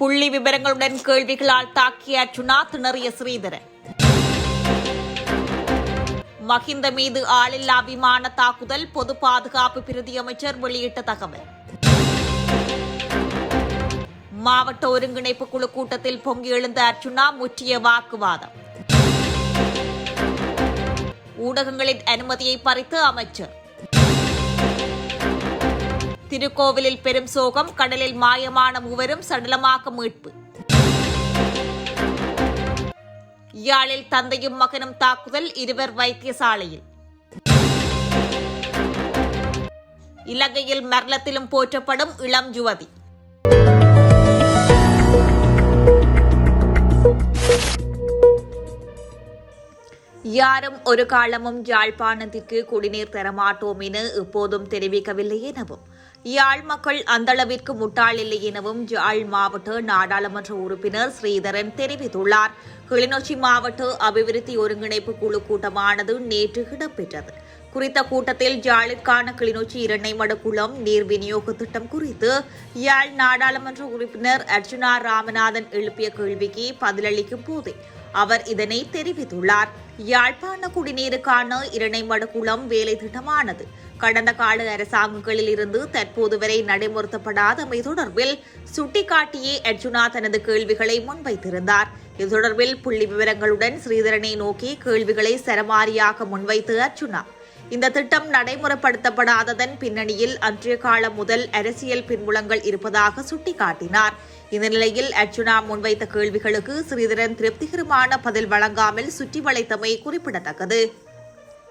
புள்ளி விவரங்களுடன் கேள்விகளால் தாக்கிய அர்ச்சுனா திணறிய ஸ்ரீதரன். மஹிந்த மீது ஆளில்லா விமான தாக்குதல் பொது பாதுகாப்பு பிரதி அமைச்சர் வெளியிட்ட தகவல். மாவட்ட ஒருங்கிணைப்பு குழு கூட்டத்தில் பொங்கி எழுந்த அர்ச்சுனா முற்றிய வாக்குவாதம். ஊடகங்களின் அனுமதியை பறித்து அமைச்சர். திருக்கோவிலில் பெரும் சோகம் கடலில் மாயமான மூவரும் சடலமாக மீட்பு. யாழில் தந்தையும் மகனும் தாக்குதல் இருவர் வைத்தியசாலையில். இலங்கையில் மரணத்திலும் போற்றப்படும் இளம் யுவதி. யாரும் ஒரு காலமும் யாழ்ப்பாணத்திற்கு குடிநீர் தரமாட்டோம் என எப்போதும் தெரிவிக்கவில்லை எனவும் யாழ் மக்கள் அந்தளவிற்கு முட்டாள் இல்லை எனவும் யாழ் மாவட்ட நாடாளுமன்ற உறுப்பினர் ஸ்ரீதரன் தெரிவித்துள்ளார். கிளிநொச்சி மாவட்ட அபிவிருத்தி ஒருங்கிணைப்பு குழு கூட்டமானது நேற்று இடம்பெற்றது. குறித்த கூட்டத்தில் யாழிற்கான கிளிநொச்சி இரண்டைமட குளம் நீர் விநியோக திட்டம் குறித்து யாழ் நாடாளுமன்ற உறுப்பினர் அர்ஜுனா ராமநாதன் எழுப்பிய கேள்விக்கு பதிலளிக்கும் போதே அவர் இதனை தெரிவித்துள்ளார். யாழ்ப்பாண குடிநீருக்கான இரணைமட குளம் வேலை திட்டமானது கடந்த கால அரசாங்கங்களில் இருந்து தற்போது வரை நடைமுறைப்படுத்தப்படாதமை தொடர்பில் சுட்டிக்காட்டியே அர்ஜுனா தனது கேள்விகளை முன்வைத்திருந்தார். இது தொடர்பில் புள்ளி விவரங்களுடன் ஸ்ரீதரனை நோக்கி கேள்விகளை சரமாரியாக முன்வைத்து அர்ஜுனா இந்த திட்டம் நடைமுறைப்படுத்தப்படாததன் பின்னணியில் அன்றைய காலம் முதல் அரசியல் பின்புலங்கள் இருப்பதாக சுட்டிக்காட்டினார். இந்த நிலையில் அர்ஜுனா முன்வைத்த கேள்விகளுக்கு ஸ்ரீதரன் திருப்திகரமான பதில் வழங்காமல் சுற்றி வளைத்தமை குறிப்பிடத்தக்கது.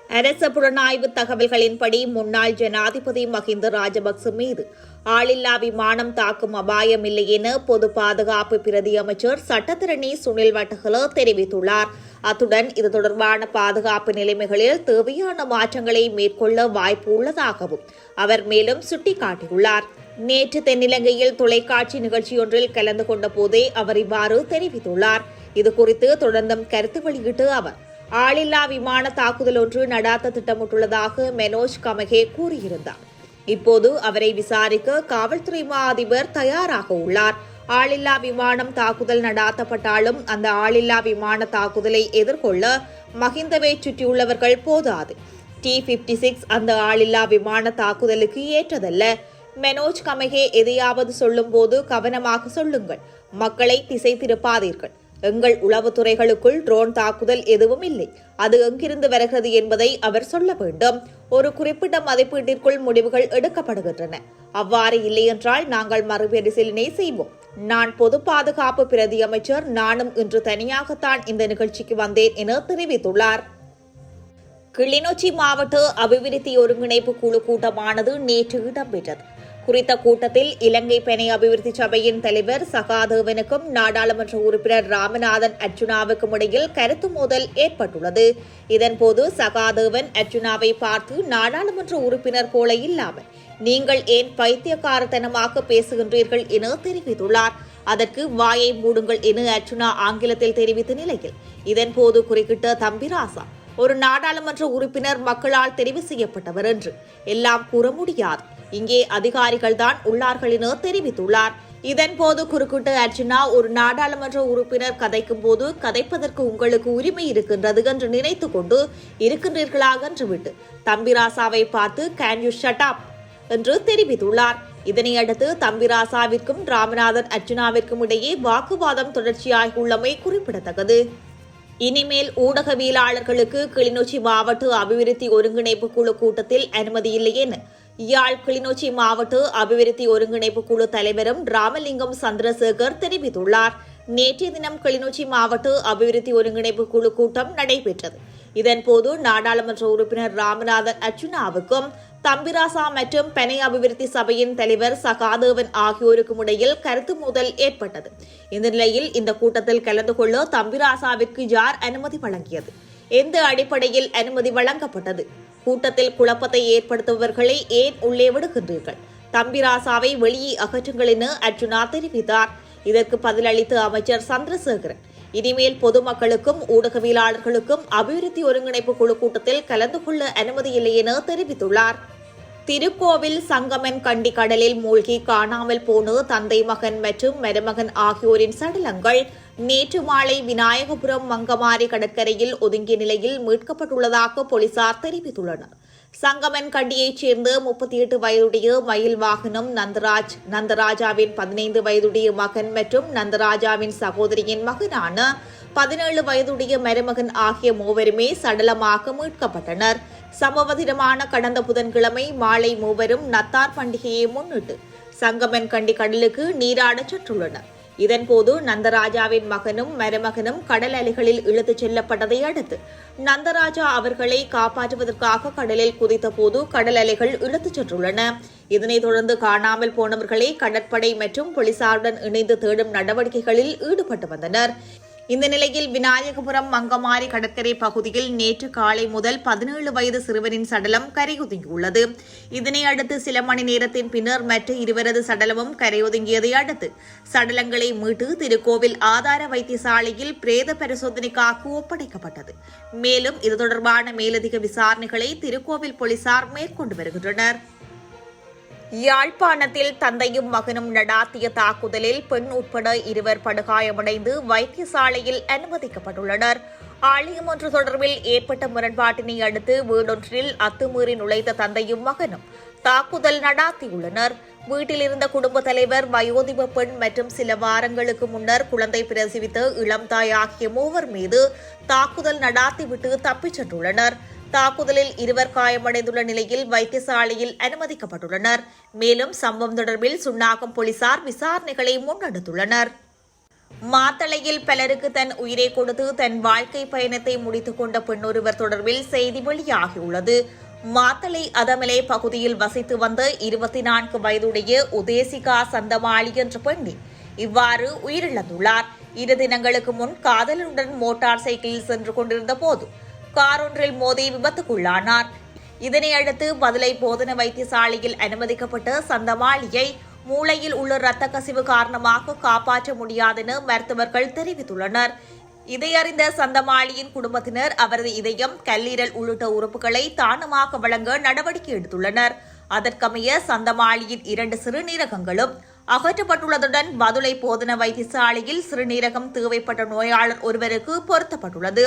அரச புலனாய்வு தகவல்களின்படி முன்னாள் ஜனாதிபதி மஹிந்த ராஜபக்ச மீது ஆளில்லா விமானம் தாக்கும் அபாயம் இல்லை என பொது பாதுகாப்பு பிரதி அமைச்சர் சட்டத்திரணி சுனில் வட்டகல தெரிவித்துள்ளார். அத்துடன் இது தொடர்பான பாதுகாப்பு நிலைமைகளில் தேவையான மாற்றங்களை மேற்கொள்ள வாய்ப்பு உள்ளதாகவும் அவர் மேலும் சுட்டிக்காட்டியுள்ளார். நேற்று தென்னிலங்கையில் தொலைக்காட்சி நிகழ்ச்சியொன்றில் கலந்து கொண்ட போதே அவர் இவ்வாறு தெரிவித்துள்ளார். இதுகுறித்து தொடர்ந்தும் கருத்து வெளியிட்டு அவர் ஆளில்லா விமான தாக்குதல் ஒன்று நடாத்த திட்டமிட்டுள்ளதாக மெனோஜ் கமகே கூறியிருந்தார். இப்போது அவரை விசாரிக்க காவல்துறை மா அதிபர் தயாராக உள்ளார். ஆளில்லா விமானம் தாக்குதல் நடாத்தப்பட்டாலும் அந்த ஆளில்லா விமான தாக்குதலை எதிர்கொள்ள மஹிந்தவை சுற்றியுள்ளவர்கள் போதாது. டி பிப்டி சிக்ஸ் அந்த ஆளில்லா விமான தாக்குதலுக்கு ஏற்றதல்ல. மெனோஜ் கமகே எதையாவது சொல்லும்போது கவனமாக சொல்லுங்கள். மக்களை திசை திருப்பாதீர்கள். எங்கள் உளவுத்துறைகளுக்குள் ட்ரோன் தாக்குதல் எதுவும் இல்லை. அது எங்கிருந்து வருகிறது என்பதை அவர் சொல்ல வேண்டும். ஒரு குறிப்பிட்ட மதிப்பீட்டிற்குள் முடிவுகள் எடுக்கப்படுகின்றன. அவ்வாறு இல்லையென்றால் நாங்கள் மறுபரிசீலனை செய்வோம். நான் பொது பாதுகாப்பு பிரதி அமைச்சர் நானும் இன்று தனியாகத்தான் இந்த நிகழ்ச்சிக்கு வந்தேன் என தெரிவித்துள்ளார். கிளிநொச்சி மாவட்ட அபிவிருத்தி ஒருங்கிணைப்பு குழு கூட்டமானது நேற்று இடம்பெற்றது. குறித்த கூட்டத்தில் இலங்கை பெணை அபிவிருத்தி சபையின் தலைவர் சகாதேவனுக்கும் நாடாளுமன்ற உறுப்பினர் ராமநாதன் அர்ஜுனாவுக்கும் இடையில் கருத்து மோதல் ஏற்பட்டுள்ளது. இதன்போது சகாதேவன் அர்ஜுனாவை பார்த்து நாடாளுமன்ற உறுப்பினர் போல இல்லாமல் நீங்கள் ஏன் பைத்தியக்காரத்தனமாக பேசுகின்றீர்கள் என தெரிவித்துள்ளார். அதற்கு வாயை மூடுங்கள் என அர்ஜுனா ஆங்கிலத்தில் தெரிவித்த நிலையில் இதன்போது குறுக்கிட்ட தம்பிராசா ஒரு நாடாளுமன்ற உறுப்பினர் மக்களால் தெரிவு செய்யப்பட்டவர் என்று எல்லாம் கூற முடியாது. இங்கே அதிகாரிகள் தான் உள்ளார்கள் என தெரிவித்துள்ளார். இதன்போது குறுக்கிட்டு அர்ஜுனா ஒரு நாடாளுமன்ற உறுப்பினர் கதைக்கும் போது கதைப்பதற்கு உங்களுக்கு உரிமை இருக்கின்றது என்று நினைத்து கொண்டு இருக்கின்றீர்களாக என்று விட்டு தம்பிராசாவை பார்த்து கேன் யூ ஷட் அப் என்று தெரிவித்துள்ளார். இதனையடுத்து தம்பிராசாவிற்கும் ராமநாதன் அர்ஜுனாவிற்கும் இடையே வாக்குவாதம் தொடர்ச்சியாகியுள்ளமை குறிப்பிடத்தக்கது. இனிமேல் ஊடகவியலாளர்களுக்கு கிளிநொச்சி மாவட்ட அபிவிருத்தி ஒருங்கிணைப்பு குழு கூட்டத்தில் அனுமதி இல்லை என யாழ் கிளிநொச்சி மாவட்ட அபிவிருத்தி ஒருங்கிணைப்பு குழு தலைவரும் ராமலிங்கம் சந்திரசேகர் தெரிவித்துள்ளார். நேற்றைய தினம் கிளிநொச்சி மாவட்ட அபிவிருத்தி ஒருங்கிணைப்பு குழு கூட்டம் நடைபெற்றது. இதன்போது நாடாளுமன்ற உறுப்பினர் ராமநாதன் அர்ச்சுனாவுக்கும் தம்பிராசா மற்றும் பெனை அபிவிருத்தி சபையின் தலைவர் சகாதேவன் ஆகியோருக்கும் இடையில் கருத்து மோதல் ஏற்பட்டது. இந்த நிலையில் இந்த கூட்டத்தில் கலந்து கொள்ள தம்பிராசாவிற்கு யார் அனுமதி வழங்கியது? எந்த அடிப்படையில் அனுமதி வழங்கப்பட்டது? கூட்டத்தில் குழப்பத்தை ஏற்படுத்துபவர்களை ஏன் உள்ளே விடுகின்றீர்கள்? தம்பிராசாவை வெளியே அகற்றுங்கள் என அர்ஜுனா தெரிவித்தார். இதற்கு பதிலளித்த அமைச்சர் சந்திரசேகரன் இனிமேல் பொதுமக்களுக்கும் ஊடகவியலாளர்களுக்கும் அபிவிருத்தி ஒருங்கிணைப்பு குழு கூட்டத்தில் கலந்து கொள்ள அனுமதி இல்லை என தெரிவித்துள்ளார். திருக்கோவில் சங்கமன் கண்டி கடலில் மூழ்கி காணாமல் போன தந்தை மகன் மற்றும் மருமகன் ஆகியோரின் சடலங்கள் நேற்று மாலை விநாயகபுரம் மங்கமாரி கடற்கரையில் ஒதுங்கிய நிலையில் மீட்கப்பட்டுள்ளதாக போலீசார் தெரிவித்துள்ளனர். சங்கமன் கண்டியைச் சேர்ந்த முப்பத்தி எட்டு வயதுடைய மயில் வாகனம் நந்தராஜ் நந்தராஜாவின் பதினைந்து வயதுடைய மகன் மற்றும் நந்தராஜாவின் சகோதரியின் மகனான பதினேழு வயதுடைய மருமகன் ஆகிய மூவருமே சடலமாக மீட்கப்பட்டனர். சம்பவ தினமான கடந்த புதன்கிழமை மாலை மூவரும் நத்தார் பண்டிகையை முன்னிட்டு சங்கமன் கண்டி கடலுக்கு நீராடச் சென்றுள்ளனர். இதன்போது நந்தராஜாவின் மகனும் மருமகனும் கடல் அலைகளில் இழுத்துச் செல்லப்பட்டதை அடுத்து நந்தராஜா அவர்களை காப்பாற்றுவதற்காக கடலில் குதித்தபோது கடல் அலைகள் இழுத்துச் சென்றுள்ளன. இதனைத் தொடர்ந்து காணாமல் போனவர்களை கடற்படை மற்றும் போலீசாருடன் இணைந்து தேடும் நடவடிக்கைகளில் ஈடுபட்டு வந்தனர். இந்த நிலையில் விநாயகபுரம் மங்கமாரி கடற்கரை பகுதியில் நேற்று காலை முதல் பதினேழு வயது சிறுவனின் சடலம் கரையொதுங்கியுள்ளது. இதனை அடுத்து சில மணி நேரத்தின் பின்னர் மற்ற இருவரது சடலமும் கரையொதுங்கியதை அடுத்து சடலங்களை மீட்டு திருக்கோவில் ஆதார வைத்தியசாலையில் பிரேத பரிசோதனைக்காக ஒப்படைக்கப்பட்டது. மேலும் இது தொடர்பான மேலதிக விசாரணைகளை திருக்கோவில் போலீசார் மேற்கொண்டு வருகின்றனர். யாழ்ப்பாணத்தில் தந்தையும் மகனும் நடாத்திய தாக்குதலில் பெண் உட்பட இருவர் படுகாயமடைந்து வைத்தியசாலையில் அனுமதிக்கப்பட்டுள்ளனர். ஆலயம் ஒன்று தொடர்பில் ஏற்பட்ட முரண்பாட்டினை அடுத்து வீடொன்றில் அத்துமீறி நுழைந்த தந்தையும் மகனும் தாக்குதல் நடாத்தியுள்ளனர். வீட்டில் இருந்த குடும்ப தலைவர் வயோதிப பெண் மற்றும் சில வாரங்களுக்கு முன்னர் குழந்தை பிரசவித்த இளம் தாய் ஆகிய மூவர் மீது தாக்குதல் நடாத்திவிட்டு தப்பிச் சென்றுள்ளனர். தாக்குதலில் இருவர் காயமடைந்துள்ள நிலையில் வைத்தியசாலையில் அனுமதிக்கப்பட்டுள்ளனர். மேலும் சம்பவம் தொடர்பில் சுன்னாகம் போலீசார் விசாரணைகளை முன்னெடுத்துள்ளனர். மாத்தளையில் பலருக்கு தன் உயிரை கொடுத்து தன் வாழ்க்கை பயணத்தை முடித்துக் கொண்ட பெண்ணொருவர் தொடர்பில் செய்தி வெளியாகியுள்ளது. மாத்தளை அதமலை பகுதியில் வசித்து வந்த இருபத்தி நான்கு வயதுடைய உதேசிகா சந்தமாளி என்ற பெண்ணி இவ்வாறு உயிரிழந்துள்ளார். இரு தினங்களுக்கு முன் காதலனுடன் மோட்டார் சைக்கிளில் சென்று கொண்டிருந்த போது காரொன்றில் மோதி விபத்துக்குள்ளானார். இதனையடுத்து அடுத்து போதன வைத்தியசாலையில் அனுமதிக்கப்பட்ட சந்தமாளியை மூளையில் உள்ள இரத்த கசிவு காரணமாக காப்பாற்ற முடியாதென மருத்துவர்கள் தெரிவித்துள்ளனர். இதையறிந்த சந்தமாளியின் குடும்பத்தினர் அவரது இதயம் கல்லீரல் உள்ளிட்ட உறுப்புகளை தானமாக வழங்க நடவடிக்கை எடுத்துள்ளனர். அதற்கமைய சந்தமாளியின் இரண்டு சிறுநீரகங்களும் அகற்றப்பட்டுள்ளதுடன் பதுளை போதன வைத்தியசாலையில் சிறுநீரகம் தேவைப்பட்ட நோயாளர் ஒருவருக்கு பொருத்தப்பட்டுள்ளது.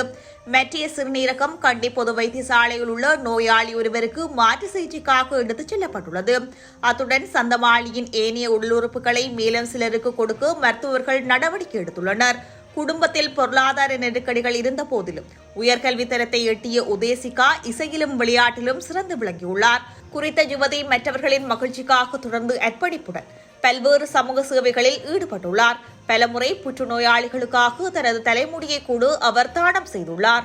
மெட்டிய சிறுநீரகம் கண்டி பொது வைத்தியசாலையில் உள்ள நோயாளி ஒருவருக்கு மாற்று சிகிச்சைக்காக எடுத்துச் செல்லப்பட்டுள்ளது. அத்துடன் சந்தமாளியின் ஏனைய உள்ளுறுப்புகளை மேலும் சிலருக்கு கொடுக்க மருத்துவர்கள் நடவடிக்கை எடுத்துள்ளனர். குடும்பத்தில் பொருளாதார நெருக்கடிகள் இருந்த போதிலும் உயர்கல்வி தரத்தை எட்டிய உதேசிகா இசையிலும் விளையாட்டிலும் சிறந்து விளங்கியுள்ளார். குறித்த யுவதி மற்றவர்களின் மகிழ்ச்சிக்காக தொடர்ந்து அர்ப்பணிப்புடன் பல்வேறு சமூக சேவைகளில் ஈடுபட்டுள்ளார். பலமுறை புற்றுநோயாளிகளுக்காக தனது தலைமுடியை கூட அவர் தானம் செய்துள்ளார்.